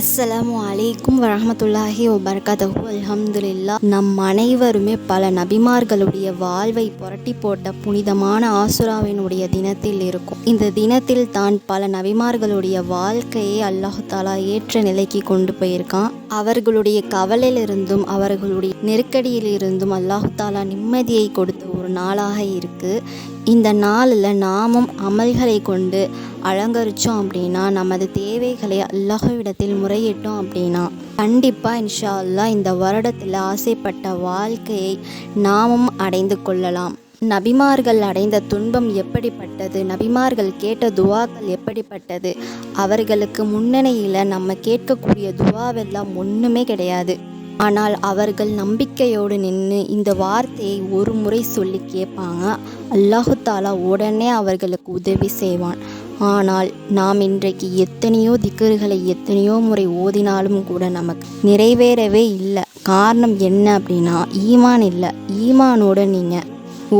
அஸ்ஸலாமு அலைக்கும் வரமத்துல்லாஹி வபர்கதஹு அல்ஹம்துலில்லா நம் அனைவருமே பல நபிமார்களுடைய வாழ்வை புரட்டி போட்ட புனிதமான ஆசுராவினுடைய தினத்தில் இருக்கும். இந்த தினத்தில் தான் பல நபிமார்களுடைய வாழ்க்கையை அல்லாஹு தாலா ஏற்ற நிலைக்கு கொண்டு போயிருக்கான். அவர்களுடைய கவலையிலிருந்தும் அவர்களுடைய நெருக்கடியிலிருந்தும் அல்லாஹு தாலா நிம்மதியை கொடுத்த ஒரு நாளாக இருக்கு. இந்த நாளில் நாமும் அமல்களை கொண்டு அலங்கரித்தோம் அப்படின்னா நமது தேவைகளை அல்லாஹ்விடத்தில் முறையிட்டோம் அப்படின்னா கண்டிப்பாக இன்ஷா அல்லாஹ் இந்த வருடத்தில் ஆசைப்பட்ட வாழ்க்கையை நாமும் அடைந்து கொள்ளலாம். நபிமார்கள் அடைந்த துன்பம் எப்படிப்பட்டது? நபிமார்கள் கேட்ட துவாக்கள் எப்படிப்பட்டது? அவர்களுக்கு முன்னணியில் நம்ம கேட்கக்கூடிய துவாவெல்லாம் ஒன்றுமே கிடையாது. ஆனால் அவர்கள் நம்பிக்கையோடு நின்று இந்த வார்த்தையை ஒரு முறை சொல்லி கேட்பாங்க. அல்லாஹு தாலா உடனே அவர்களுக்கு உதவி செய்வான். ஆனால் நாம் இன்றைக்கு எத்தனையோ திக்கர்களை எத்தனையோ முறை ஓதினாலும் கூட நமக்கு நிறைவேறவே இல்லை. காரணம் என்ன அப்படின்னா ஈமான் இல்லை. ஈமானோட நீங்கள்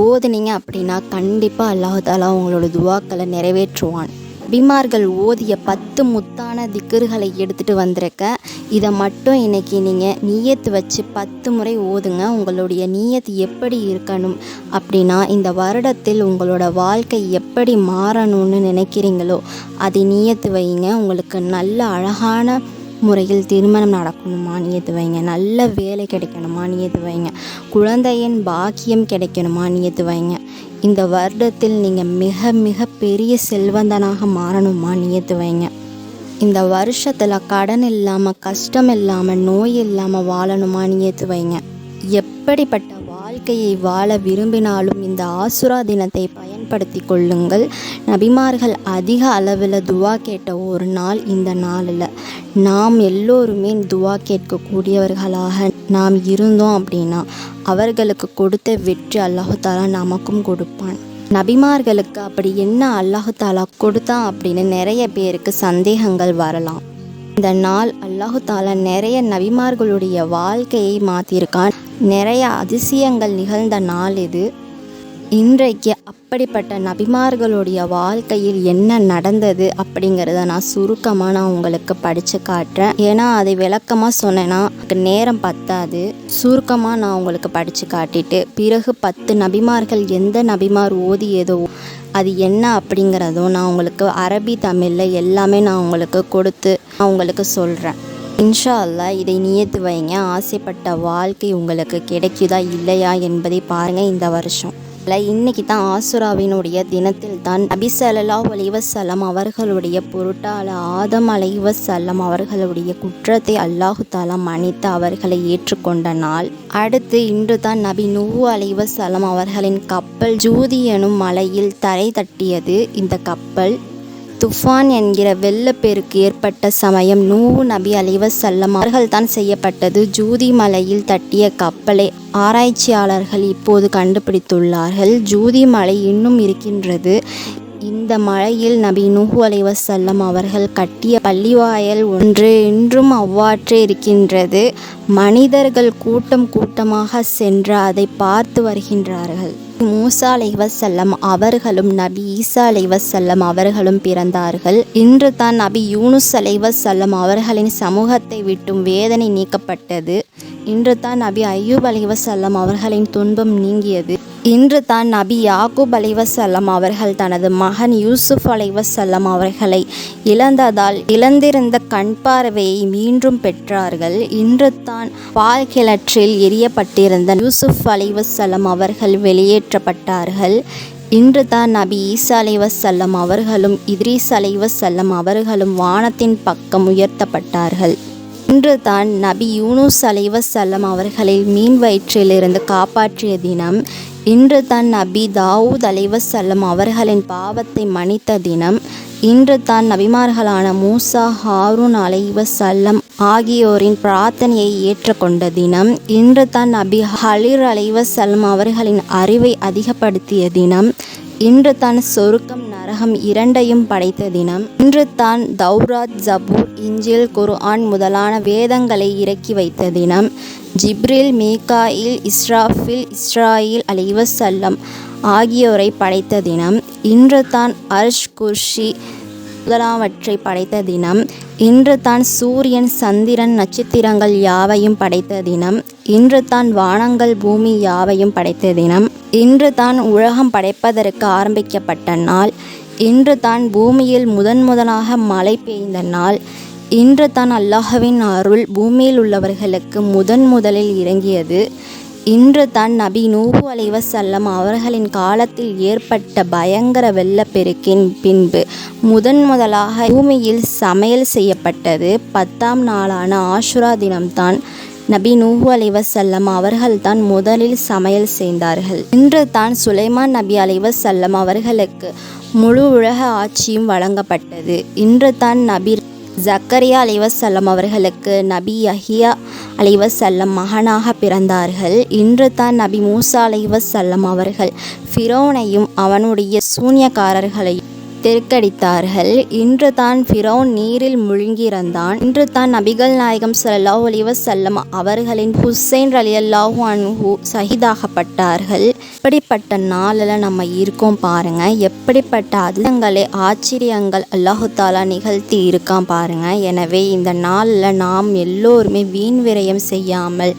ஓதுனீங்க அப்படின்னா கண்டிப்பாக அல்லாஹு தாலா உங்களோட துவாக்களை நிறைவேற்றுவான். நபிமார்கள் ஓதிய பத்து முத்தான திக்கர்களை எடுத்துகிட்டு வந்திருக்க. இதை மட்டும் இன்னைக்கு நீங்கள் நீயத்து வச்சு பத்து முறை ஓதுங்க. உங்களுடைய நீயத்து எப்படி இருக்கணும் அப்படின்னா இந்த வருடத்தில் உங்களோட வாழ்க்கை எப்படி மாறணும்னு நினைக்கிறீங்களோ அதை நீயத்து வைங்க. உங்களுக்கு நல்ல அழகான முறையில் திருமணம் நடக்கணுமா நியத்து வைங்க. நல்ல வேலை கிடைக்கணுமா நியத்து வைங்க. குழந்தையின் பாக்கியம் கிடைக்கணுமா நியத்து வைங்க. இந்த வருடத்தில் நீங்கள் மிக மிக பெரிய செல்வந்தனாக மாறணுமா நியத்து வைங்க. இந்த வருஷத்தில் கடன் இல்லாமல் கஷ்டம் இல்லாமல் நோய் இல்லாமல் வாழணுமா நியத்து வைங்க. எப்படிப்பட்ட வாழ்க்கையை வாழ விரும்பினாலும் இந்த ஆசுரா தினத்தை பயன்படுத்தி கொள்ளுங்கள். நபிமார்கள் அதிக அளவில் துவா கேட்ட ஒரு நாள் இந்த நாளில். நாம் எல்லோருமே துவா கேட்கக்கூடியவர்களாக நாம் இருந்தோம் அப்படின்னா அவர்களுக்கு கொடுத்த வெற்றி அல்லாஹு தாலா நமக்கும் கொடுப்பான். நபிமார்களுக்கு அப்படி என்ன அல்லாஹாலா கொடுத்தான் அப்படின்னு நிறைய பேருக்கு சந்தேகங்கள் வரலாம். இந்த நாள் அல்லாஹு தாலா நிறைய நபிமார்களுடைய வாழ்க்கையை மாற்றிருக்கான் நிறைய அதிசயங்கள் நிகழ்ந்த நாள் இது. இன்றைக்கு அப்படிப்பட்ட நபிமார்களுடைய வாழ்க்கையில் என்ன நடந்தது அப்படிங்கிறத நான் சுருக்கமாக நான் உங்களுக்கு படித்து காட்டுறேன். ஏன்னா அதை விளக்கமாக சொன்னேன்னா நேரம் பத்தாது. சுருக்கமாக நான் உங்களுக்கு படித்து காட்டிட்டு பிறகு பத்து நபிமார்கள் எந்த நபிமார் ஓதியதோ அது என்ன அப்படிங்கிறதும் நான் உங்களுக்கு அரபி தமிழில் எல்லாமே நான் உங்களுக்கு கொடுத்து நான் உங்களுக்கு சொல்கிறேன் இன்ஷா அல்லாஹ் இதை நியத்து வைங்க. ஆசைப்பட்ட வாழ்க்கை உங்களுக்கு கிடைக்குதா இல்லையா என்பதை பாருங்கள் இந்த வருஷம். இன்னைக்கு தான் ஆசுராவினுடைய தினத்தில் தான் நபி ஸல்லல்லாஹு அலைஹி அவர்களுடைய பொருட்டால ஆதம் அலைஹி அவர்களுடைய குற்றத்தை அல்லாஹு தாலா மன்னித்து அவர்களை ஏற்றுக்கொண்ட நாள். அடுத்து இன்று தான் நபி நூஹு அலைஹி அவர்களின் கப்பல் ஜூதி எனும் மலையில் தரை தட்டியது. இந்த கப்பல் துஃபான் என்கிற வெள்ளப்பெருக்கு ஏற்பட்ட சமயம் நூ நபி அலிவசல்லம் அவர்கள்தான் செய்யப்பட்டது. ஜூதி மலையில் தட்டிய கப்பலை ஆராய்ச்சியாளர்கள் இப்போது கண்டுபிடித்துள்ளார்கள். ஜூதி மலை இன்னும் இருக்கின்றது. இந்த மழையில் நபி நூஹு அலைவசல்லம் அவர்கள் கட்டிய பள்ளிவாயல் ஒன்று இன்றும் அவ்வாற்றே இருக்கின்றது. மனிதர்கள் கூட்டம் கூட்டமாக சென்று அதை பார்த்து வருகின்றார்கள். மூசா அலைவசல்லம் அவர்களும் நபி ஈசா அலைவசல்லம் அவர்களும் பிறந்தார்கள். இன்று தான் நபி யூனுஸ் அலைவசல்லம் அவர்களின் சமூகத்தை விட்டும் வேதனை நீக்கப்பட்டது. இன்று தான் நபி ஐயூப் அலைவசல்லம் அவர்களின் துன்பம் நீங்கியது. இன்று தான் நபி யாகூப் அலைவசல்லம் அவர்கள் தனது மகன் யூசுப் அலைவசல்லம் அவர்களை இழந்ததால் இழந்திருந்த கண் பார்வையை மீண்டும் பெற்றார்கள். இன்று தான் பால் கிணற்றில் எரியப்பட்டிருந்த யூசுப் அலைவசல்லம் அவர்கள் வெளியேற்றப்பட்டார்கள். இன்று தான் நபி ஈசா அலைவசல்லம் அவர்களும் இத்ரீஸ் அலைவசல்லம் அவர்களும் வானத்தின் பக்கம் உயர்த்தப்பட்டார்கள். இன்று தான் நபி யூனுஸ் அலைவசல்லம் அவர்களை மீன் வயிற்றிலிருந்து காப்பாற்றிய தினம் இன்று தான் நபி தாவூத் அலைவசல்லம் அவர்களின் பாவத்தை மன்னித்த தினம் இன்று தான் நபிமார்களான மூசா ஹாரூன் அலைவசல்லம் ஆகியோரின் பிரார்த்தனையை ஏற்றுக்கொண்ட தினம் இன்று தான் நபி ஹலிர் அலைவசல்லம் அவர்களின் அறிவை அதிகப்படுத்திய தினம் இன்று தான் சொருக்கம் நரகம் இரண்டையும் படைத்த தினம் இன்று தான் தௌராத் ஜபூர் இஞ்சில் குர்ஆன் முதலான வேதங்களை இறக்கி வைத்த தினம் ஜிப்ரில் மீகாயில் இஸ்ராஃபில் இஸ்ராயில் அலைவசல்லம் ஆகியோரை படைத்த தினம் இன்று தான் அர்ஷ் குர்ஷி முதலாவற்றை படைத்த தினம் இன்று தான் சூரியன் சந்திரன் நட்சத்திரங்கள் யாவையும் படைத்த தினம் இன்று தான் வானங்கள் பூமி யாவையும் படைத்த தினம். இன்று தான் உலகம் படைப்பதற்கு ஆரம்பிக்கப்பட்ட நாள். இன்று தான் பூமியில் முதன் முதலாக மழை பெய்ந்த நாள். இன்று தான் அல்லாஹவின் அருள் பூமியில் உள்ளவர்களுக்கு முதன் முதலில் இறங்கியது. இன்று தான் நபி நூபு அலைவசல்லம் அவர்களின் காலத்தில் ஏற்பட்ட பயங்கர வெள்ளப்பெருக்கின் பின்பு முதன் முதலாக பூமியில் சமையல் செய்யப்பட்டது. பத்தாம் நாளான ஆஷுரா தினம்தான் நபி நூஹு அலைவசல்லம் அவர்கள்தான் முதலில் சமையல் செய்தார்கள். இன்று தான் சுலைமான் நபி அலைவசல்லம் அவர்களுக்கு முழு உலக ஆட்சியும் வழங்கப்பட்டது. இன்று தான் நபி ஜக்கரியா அலைவசல்லம் அவர்களுக்கு நபி யஹியா அலைவசல்லம் மகனாக பிறந்தார்கள். இன்று தான் நபி மூசா அலைவசல்லம் அவர்கள் ஃபிரோனையும் அவனுடைய சூன்யக்காரர்களையும் தெருக்கடித்தார்கள். இன்று தான் ஃபிரௌன் நீரில் முழுங்கியிருந்தான். இன்று தான் நபிகள் நாயகம் சல்லாஹ் அலிவசல்லம் அவர்களின் ஹுசைன் ரலியல்லாஹு அன்ஹு சஹீதாகப்பட்டார்கள் எப்படிப்பட்ட நாளில் நம்ம இருக்கோம் பாருங்க. எப்படிப்பட்ட அதிசயங்களை ஆச்சரியங்கள் அல்லாஹு தாலா நிகழ்த்தி இருக்கான் பாருங்க. எனவே இந்த நாளில் நாம் எல்லோருமே வீண் விரயம் செய்யாமல்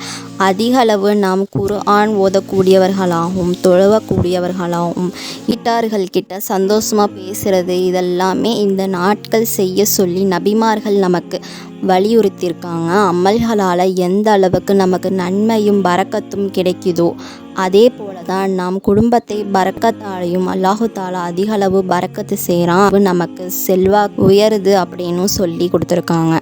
அதிகளவு நாம் குர்ஆன் ஓதக்கூடியவர்களாகவும் தொழவக்கூடியவர்களாகவும் கிட்டார்கள் கிட்ட சந்தோஷமாக பேசுகிறது இதெல்லாமே இந்த நாட்கள் செய்ய சொல்லி நபிமார்கள் நமக்கு வலியுறுத்தியிருக்காங்க. அமல்களால் எந்த அளவுக்கு நமக்கு நன்மையும் பறக்கத்தும் கிடைக்குதோ அதே போல தான் நாம் குடும்பத்தை பறக்கத்தாலையும் அல்லாஹு தாலா பறக்கத்து அளவு செய்கிறான். நமக்கு செல்வா உயருது அப்படின்னு சொல்லி கொடுத்துருக்காங்க.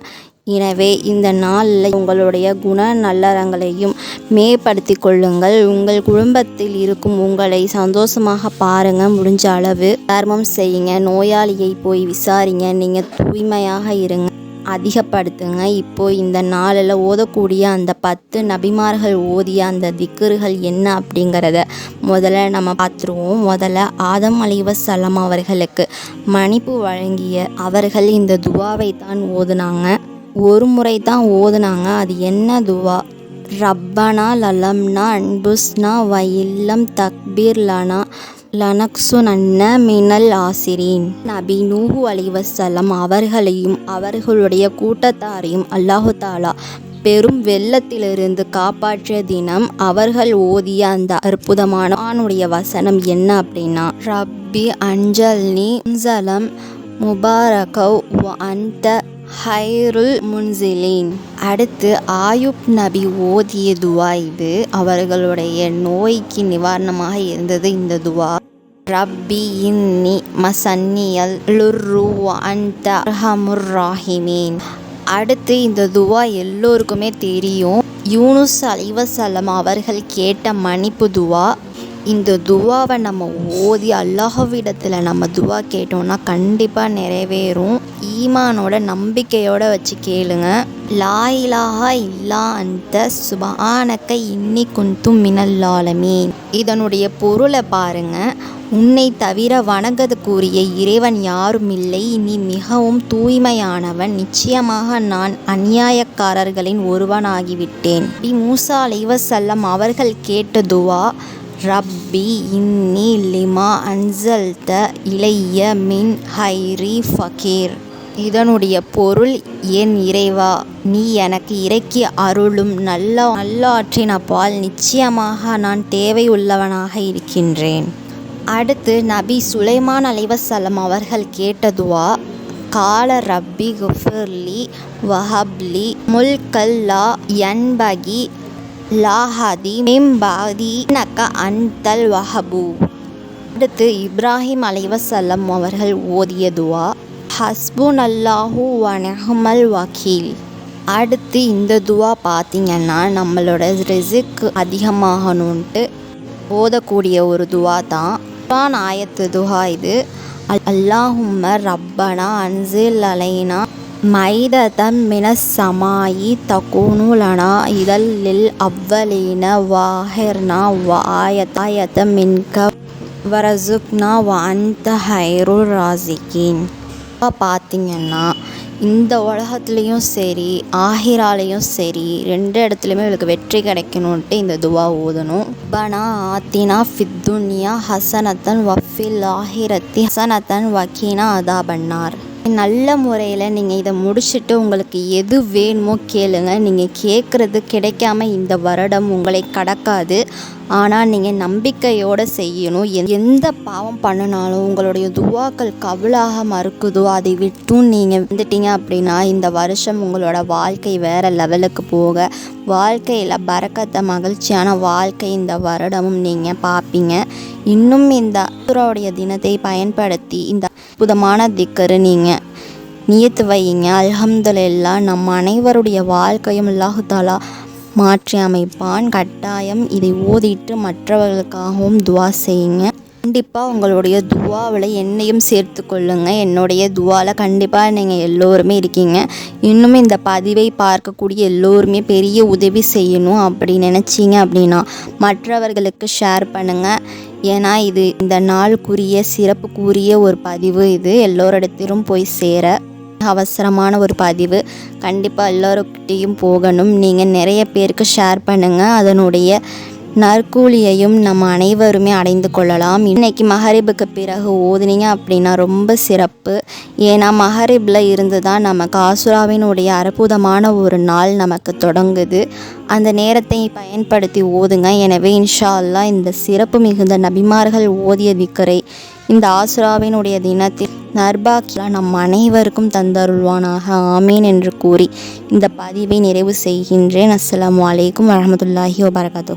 எனவே இந்த நாளில் உங்களுடைய குண நல்லறங்களையும் மேம்படுத்தி கொள்ளுங்கள். உங்கள் குடும்பத்தில் இருக்கும் உங்களை சந்தோஷமாக பாருங்க. முடிஞ்ச அளவு தர்மம் செய்யுங்க. நோயாளியை போய் விசாரிங்க. நீங்கள் தூய்மையாக இருங்க. அதிகப்படுத்துங்க. இப்போ இந்த நாளில் ஓதக்கூடிய அந்த பத்து நபிமார்கள் ஓதிய அந்த திக்குறுகள் என்ன அப்படிங்கிறத முதல்ல நம்ம பார்த்துருவோம். முதல்ல ஆதம் அலிவசல்லம் அவர்களுக்கு மன்னிப்பு வழங்கிய அவர்கள் இந்த துவாவை தான் ஓதுனாங்க. ஒரு முறை தான் ஓதுனாங்க. அது என்ன துவா? ரப்பனா லலம்னா அன்புஸ்னா வயில்லம் தக்பீர் லனா லனக்சுனன்ன மினல் ஆசிரீன். நபி நூஹு அலிவசலம் அவர்களையும் அவர்களுடைய கூட்டத்தாரையும் அல்லாஹு தாலா பெரும் வெள்ளத்திலிருந்து காப்பாற்றிய தினம் அவர்கள் ஓதிய அந்த அற்புதமான ஆணுடைய வசனம் என்ன அப்படின்னா ரப்பி அஞ்சல்னி அன்சலம் முபாரகவ் அந்த ஹைருல் முன்சிலீன். அடுத்து ஆயுப் நபி ஓதிய துவா இது. அவர்களுடைய நோய்க்கு நிவாரணமாக இருந்தது இந்த துவா. ரப்பி இன்னி மசன்னியல் லுர்ரு அந்த அர்ஹமுர் ராஹிமீன். அடுத்து இந்த துவா எல்லோருக்குமே தெரியும். யூனுஸ் அலிவசல்லம் அவர்கள் கேட்ட மன்னிப்பு துவா. இந்த துவாவை நம்ம ஓதி அல்லாஹ்விடத்தில் நம்ம துவா கேட்டோம்னா கண்டிப்பாக நிறைவேறும். ஈமானோட நம்பிக்கையோட வச்சு கேளுங்க. லாயிலாக இல்லா அந்த சுபானக்க இன்னி குந்தும் மினல்லாலமீன். இதனுடைய பொருளை பாருங்க. உன்னை தவிர வணங்கதுக்குரிய இறைவன் யாரும் இல்லை. நீ மிகவும் தூய்மையானவன் நிச்சயமாக நான் அநியாயக்காரர்களின் ஒருவனாகிவிட்டேன். பி மூசா அலைவசல்லம் அவர்கள் கேட்ட துவா ரப்பி இன்னி லிமா அன்சல்த இளைய மின் ஹைரி ஃபகீர். இதனுடைய பொருள் என் இறைவா நீ எனக்கு இறக்கி அருளும் நல்ல நல்லாற்றின் அப்பால் நிச்சயமாக நான் தேவை உள்ளவனாக இருக்கின்றேன். அடுத்து நபி சுலைமான் அலைவசலம் அவர்கள் கேட்டதுவா கால ரப்பி குஃபிர்லி வஹப்லி முல்கல்லா என்பகி லாஹாதி மிம்பாதி நக்க அன்தல் வஹபு. அடுத்து இப்ராஹிம் அலைவசல்லம் அவர்கள் ஓதிய துவா ஹஸ்புன் அல்லாஹூ வனஹமல் வக்கீல் அடுத்து இந்த துவா பார்த்திங்கன்னா நம்மளோட ரிசிக் அதிகமாகணுன்ட்டு ஓதக்கூடிய ஒரு துவா தான். குர்ஆன் ஆயத்து துவா இது. அல்லாஹும்ம ரப்பனா அன்சில் அலைனா மைததம் மினசமாயி சமாயி தகுனு லனா அவ்வலீன வாஹிர்னா வாயத் மின்க வரசுக்னா வாந்த அந்த ஹைரு ராசிகின் பார்த்தீங்கன்னா இந்த உலகத்துலேயும் சரி ஆஹிராலையும் சரி ரெண்டு இடத்துலையுமே இவளுக்கு வெற்றி கிடைக்கணுன்ட்டு இந்த துவா ஓதணும் பனா ஆத்தினா ஃபித்துன்யா ஹசனத்தன் வஃபில் ஆஹிரத்தி ஹசனத்தன் வக்கீனா அதா பண்ணார் நல்ல முறையில் நீங்கள் இதை முடிச்சுட்டு உங்களுக்கு எது வேணுமோ கேளுங்க. நீங்கள் கேட்குறது கிடைக்காம இந்த வருடம் உங்களை கடக்காது. ஆனால் நீங்கள் நம்பிக்கையோடு செய்யணும். எந்த பாவம் பண்ணினாலும் உங்களுடைய துவாக்கள் கவலாக மறுக்குதோ அதை விட்டும் நீங்கள் வந்துட்டீங்க அப்படின்னா இந்த வருஷம் உங்களோட வாழ்க்கை வேறு லெவலுக்கு போக வாழ்க்கையில் பறக்கத்த மகிழ்ச்சியான வாழ்க்கை இந்த வருடமும் நீங்கள் பார்ப்பீங்க இன்னும் இந்த அசுராவுடைய தினத்தை பயன்படுத்தி இந்த அற்புதமான திக்கரு நீங்கள் நியத்து வையுங்க. அல்ஹம்துலில்லா நம் அனைவருடைய வாழ்க்கையும் அல்லாஹு தாலா மாற்றி அமைப்பான் கட்டாயம் இதை ஓதிட்டு மற்றவர்களுக்காகவும் துவா செய்யுங்க. கண்டிப்பாக உங்களுடைய துவாவில் என்னையும் சேர்த்து கொள்ளுங்க. என்னுடைய துவாவில் கண்டிப்பாக நீங்கள் எல்லோருமே இருக்கீங்க. இன்னும் இந்த பதிவை பார்க்கக்கூடிய எல்லோருமே பெரிய உதவி செய்யணும் அப்படி நினச்சிங்க அப்படின்னா மற்றவர்களுக்கு ஷேர் பண்ணுங்கள் ஏன்னா இது இந்த நாளுக்குரிய சிறப்புக்குரிய ஒரு பதிவு இது. எல்லோரிடத்திலும் போய் சேர. அவசரமான ஒரு பதிவு. கண்டிப்பாக எல்லோருக்கிட்டேயும் போகணும். நீங்கள் நிறைய பேருக்கு ஷேர் பண்ணுங்கள் அதனுடைய நற்கூலியையும் நம்ம அனைவருமே அடைந்து கொள்ளலாம். இன்றைக்கி மகரிபுக்கு பிறகு ஓதுனீங்க அப்படின்னா ரொம்ப சிறப்பு. ஏன்னா மஹரிபில் இருந்து தான் நமக்கு ஆசுராவினுடைய அற்புதமான ஒரு நாள் நமக்கு தொடங்குது. அந்த நேரத்தை பயன்படுத்தி ஓதுங்க. எனவே இன்ஷா அல்லாஹ் இந்த சிறப்பு மிகுந்த நபிமார்கள் ஓதிய விக்கரை இந்த ஆசுராவினுடைய தினத்தில் நர்பாக்கியா நம் அனைவருக்கும் தந்தருள்வானாக. ஆமீன் என்று கூறி இந்த பதிவை நிறைவு செய்கின்றேன். அஸ்லாம் அலைக்கும் வரமத்துல்லாஹி வபரகாத்தூ